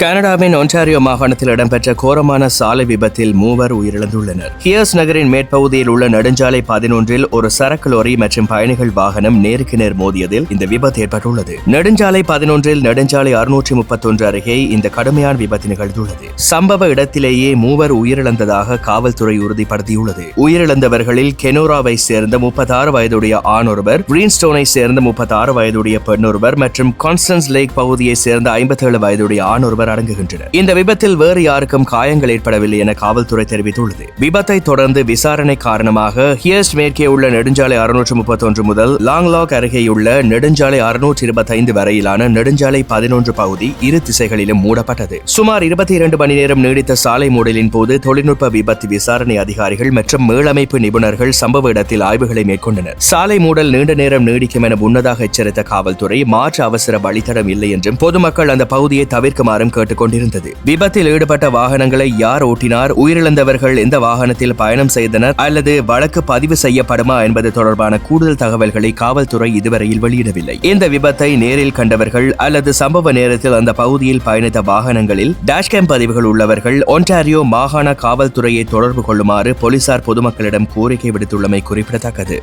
கனடாவின் ஒன்டாரியோ மாகாணத்தில் இடம்பெற்ற கோரமான சாலை விபத்தில் மூவர் உயிரிழந்துள்ளனர். ஹியர்ஸ் நகரின் மேற்பகுதியில் உள்ள நெடுஞ்சாலை பதினொன்றில் ஒரு சரக்கு லோரி மற்றும் பயணிகள் வாகனம் நேருக்கு நேர் மோதியதில் இந்த விபத்து ஏற்பட்டுள்ளது. நெடுஞ்சாலை பதினொன்றில் நெடுஞ்சாலை அறுநூற்றி முப்பத்தொன்று அருகே இந்த கடுமையான விபத்து நிகழ்ந்துள்ளது. சம்பவ இடத்திலேயே மூவர் உயிரிழந்ததாக காவல்துறை உறுதிப்படுத்தியுள்ளது. உயிரிழந்தவர்களில் கெனோராவை சேர்ந்த முப்பத்தாறு வயதுடைய ஆணொருவர் கிரீன்ஸ்டோனை சேர்ந்த முப்பத்தாறு வயதுடைய பெண்ணொருவர் மற்றும் கான்ஸ்டன்ஸ் லேக் பகுதியை சேர்ந்த ஐம்பத்தேழு வயதுடைய ஆணொருவர் அடங்குகின்றனர். இந்த விபத்தில் வேறு யாருக்கும் காயங்கள் ஏற்படவில்லை என காவல்துறை தெரிவித்துள்ளது. விபத்தை தொடர்ந்து விசாரணை காரணமாக ஹியஸ்ட் மேற்கே உள்ள நெடுஞ்சாலை அறுநூற்று முப்பத்தொன்று முதல் லாங்லாக் அருகேயுள்ள நெடுஞ்சாலை அறுநூற்று இருபத்தைந்து வரையிலான நெடுஞ்சாலை பதினொன்று பகுதி இரு திசைகளிலும் மூடப்பட்டது. சுமார் இருபத்தி இரண்டு மணி நேரம் நீடித்த சாலை மூடலின் போது தொழில்நுட்ப விபத்து விசாரணை அதிகாரிகள் மற்றும் மீளமைப்பு நிபுணர்கள் சம்பவ இடத்தில் ஆய்வுகளை மேற்கொண்டனர். சாலை மூடல் நீண்ட நேரம் நீடிக்கும் என முன்னதாக எச்சரித்த காவல்துறை மாற்று அவசர வழித்தடம் இல்லை என்றும் பொதுமக்கள் அந்த பகுதியை தவிர்க்குமாறும் கேட்டுக்கொண்டிருந்தது. விபத்தில் ஈடுபட்ட வாகனங்களை யார் ஓட்டினார் உயிரிழந்தவர்கள் எந்த வாகனத்தில் பயணம் செய்தனர் அல்லது வழக்கு பதிவு செய்யப்படுமா என்பது தொடர்பான கூடுதல் தகவல்களை காவல்துறை இதுவரையில் வெளியிடவில்லை. இந்த விபத்தை நேரில் கண்டவர்கள் அல்லது சம்பவ நேரத்தில் அந்த பகுதியில் பயணித்த வாகனங்களில் டேஷ்கேம் பதிவுகள் உள்ளவர்கள் ஒன்டாரியோ மாகாண காவல்துறையை தொடர்பு கொள்ளுமாறு போலீசார் பொதுமக்களிடம் கோரிக்கை விடுத்துள்ளமை குறிப்பிடத்தக்கது.